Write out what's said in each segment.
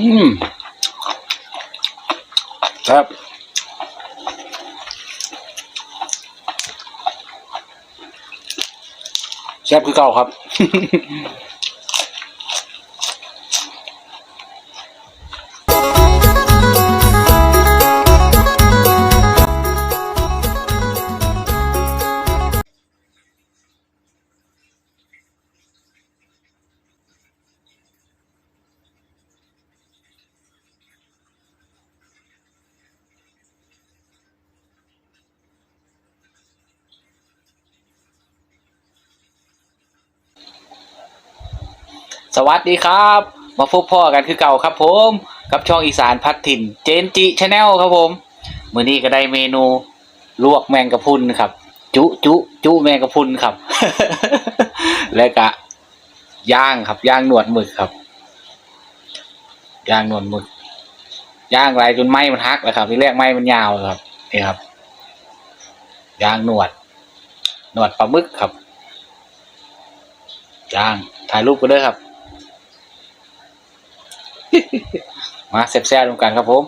อืมครับแซ่บคือเก่าครับ วัสดีครับ มาพบพ่อกันคือเก่าครับผม กับช่องอีสานพัดถิ่นเจนจิชาแนลครับผมมื้อนี้ก็ได้เมนูลวกแมงกะพุนครับ จุจุจุแมงกะพุนครับ แล้วก็ย่างครับย่างหนวดหมึกครับย่างหนวดหมึกย่างไรจนไหม้มันฮักแล้วครับที่แรกไหม้มันยาวครับนี่ครับย่างหนวด หนวดปลาหมึกครับย่างถ่ายรูปกันด้วยครับ มาแซ่บๆรวมกันครับผม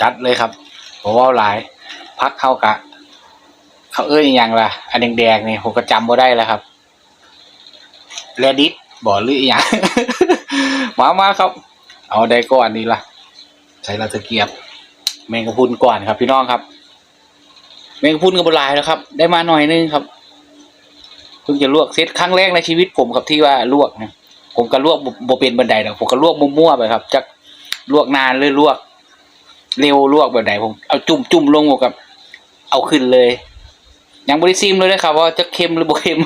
จัดเลยครับผมว่าหลาย พักเข้ากะ เขาเอ้ยอย่างล่ะ อันแดงๆนี่ผมก็จำบ่ได้แล้วครับแรดิสบ่หรืออย่างมามาครับ เอาได้ก่อนนี่ล่ะ ใช้เราตะเกียบ แมงกะพุนก่อนครับ พี่น้องครับแมงกะพุนกับบลายแล้วครับ ได้มาหน่อยนึงครับ เพิ่งจะลวกเซตครั้งแรกในชีวิตผมครับที่ว่าลวกนะ ผมก็ลวกบ่บ่เป็นบันไดนะผมก็ลวกมั่วๆไปครับจักลวกนานเลยลวก เร็วลวกแบบไหนผมเอาจุ่มจุ่มลงผมกับ เอาขึ้นเลย ยังบริซิมเลยนะครับ ว่าจะเค็มหรือบ่เค็ม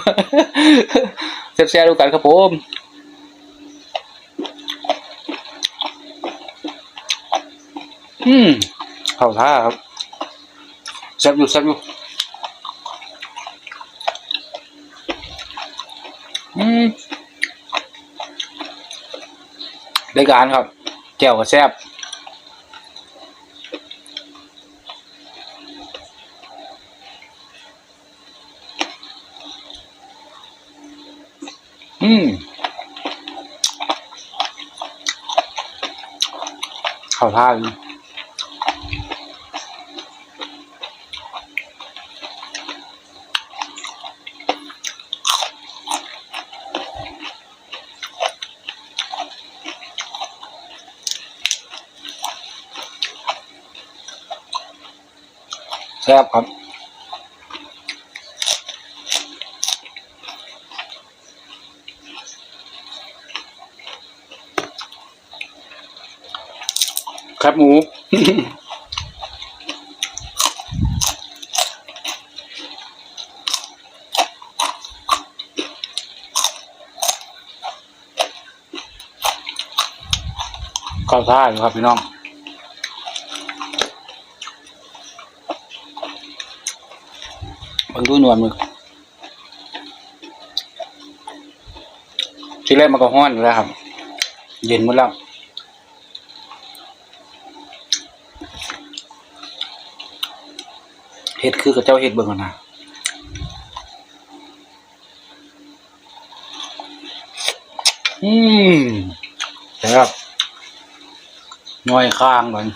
แซ่บๆดูกันครับผมอืมเข้าท่าครับแซ่บอยู่แซ่บอยู่อืม ได้การครับ แจ่วกับแซบอืมเข้าท่าอยู่ แซบครับครับหมู เข้าท่าอยู่ครับพี่น้อง มันดูนวดมึงที่แรกมันก็ห้อนแล้วครับ เย็นหมดแล้วเห็ดคือกับเจ้าเห็ดเบิ่งกันนะอืมครับน้อยข้างมัน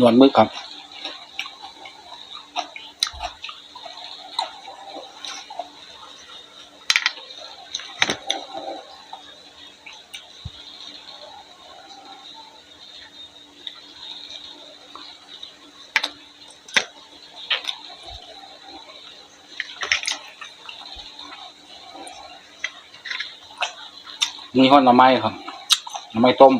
นวลมึกครับมีข้อหน่อไม้ครับหน่อไม้ต้ม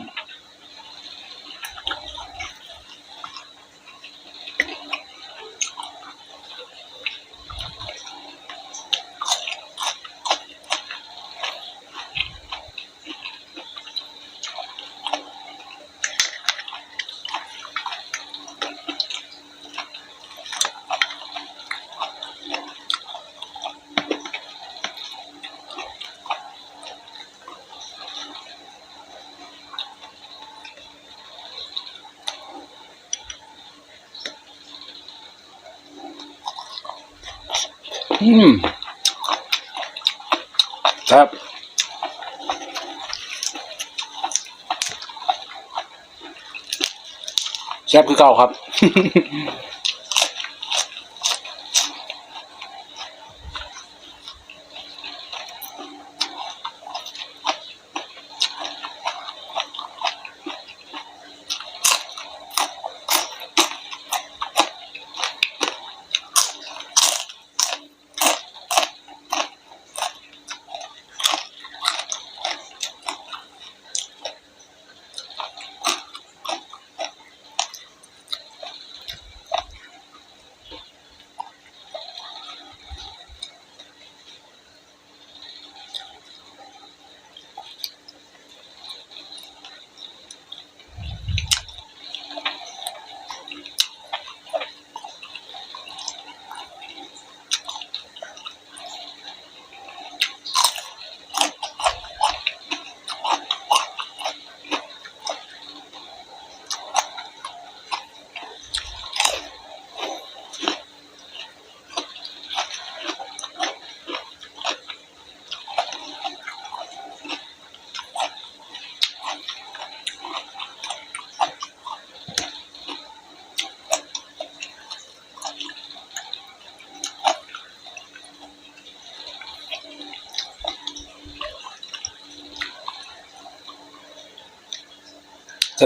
อืมครับแซ่บคือเก่าครับ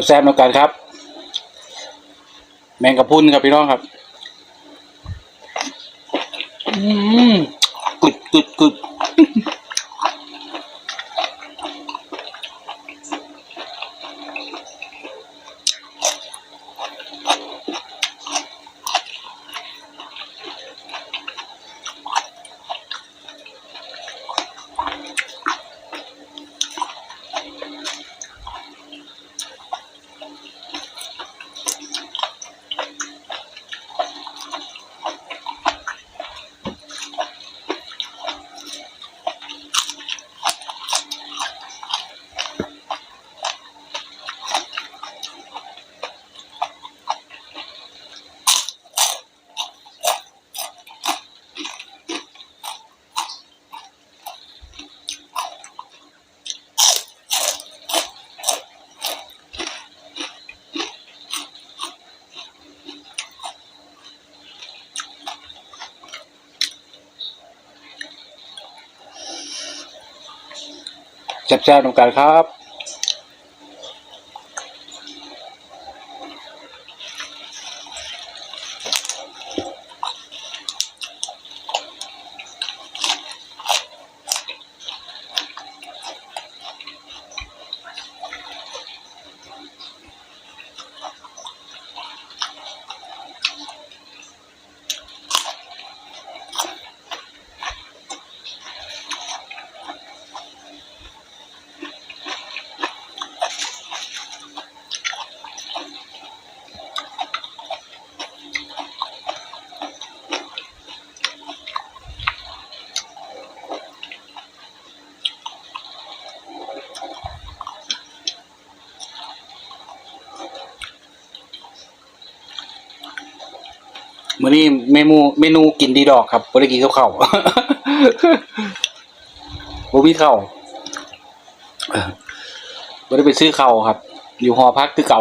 แซ่บๆน้ำกันครับ แมงกะพุนครับพี่น้องครับ อืมกึดกึดกึด แซ่บๆเหมือนกันครับ มื้อนี้เมนูเมนูกินดีดอกครับบ่ได้กินกับข้าวบ่มีข้าวเออบ่ได้ไปซื้อข้าวครับ อยู่หอพักคือเก่า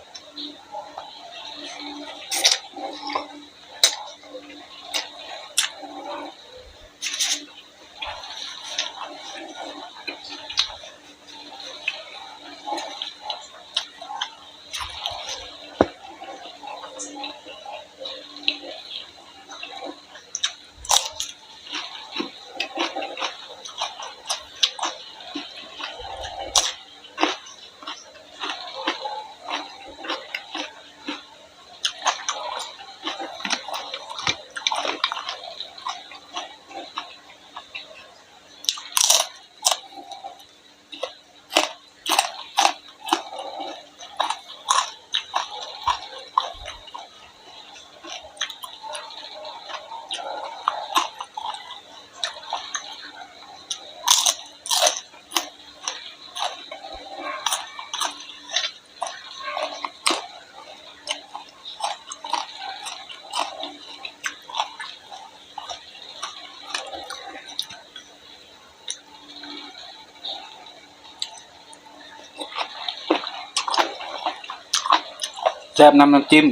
แซ่บน้ำน้ำจิ้ม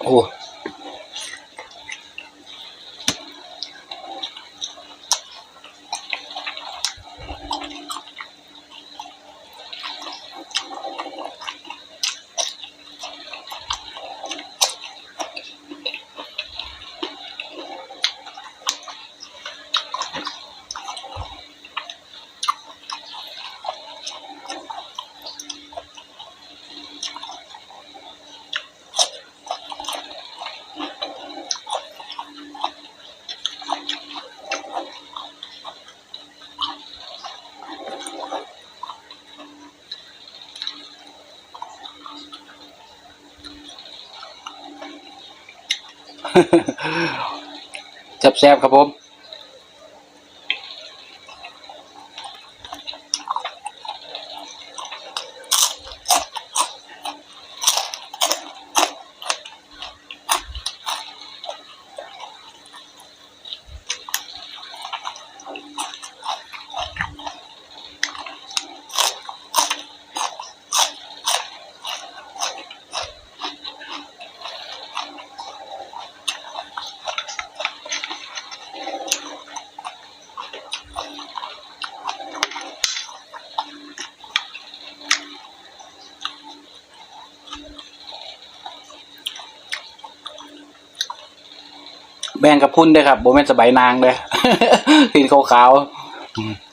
โแซ่บๆครับผม แบ่งกับพุ่นด้วยครับโบแม่นสบายนางเลย สีขาวๆ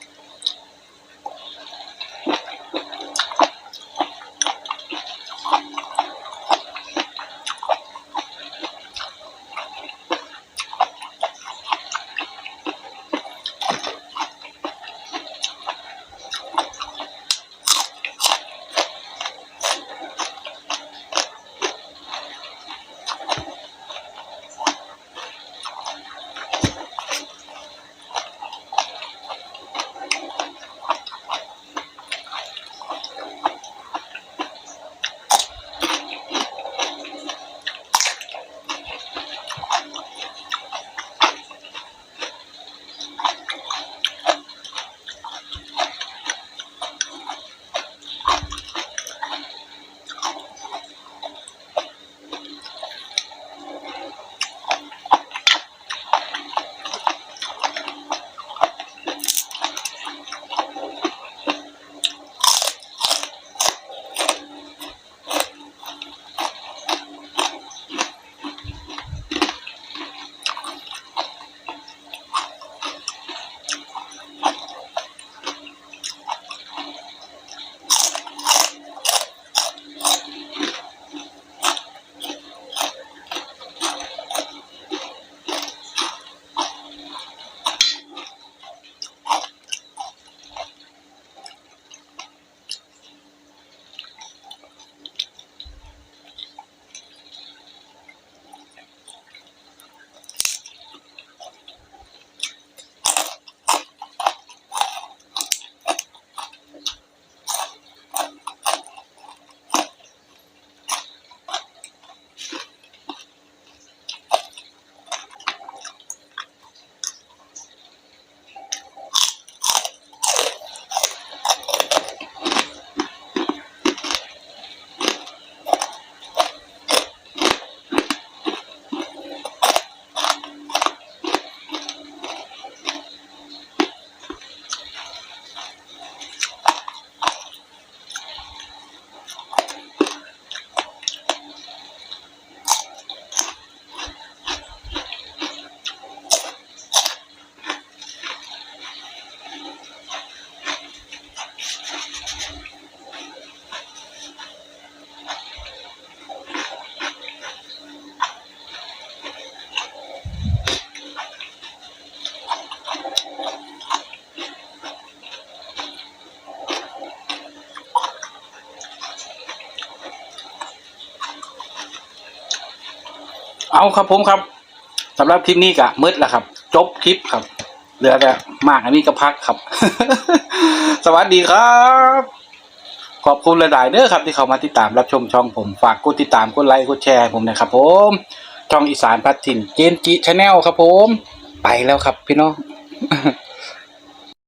เอาครับผมครับสำหรับคลิปนี้ก็มืดแล้วครับ จบคลิปครับเหลือแต่มากอันนี้ก็พักครับ สวัสดีครับ ขอบคุณหลายๆเด้อครับ ที่เข้ามาติดตามรับชมช่องผมฝากกดติดตามกดไลค์กดแชร์ผมนะครับ ผม ช่องอีสานพัดถิ่นเกนจิชาแนลครับ ผม ไปแล้วครับพี่น้อง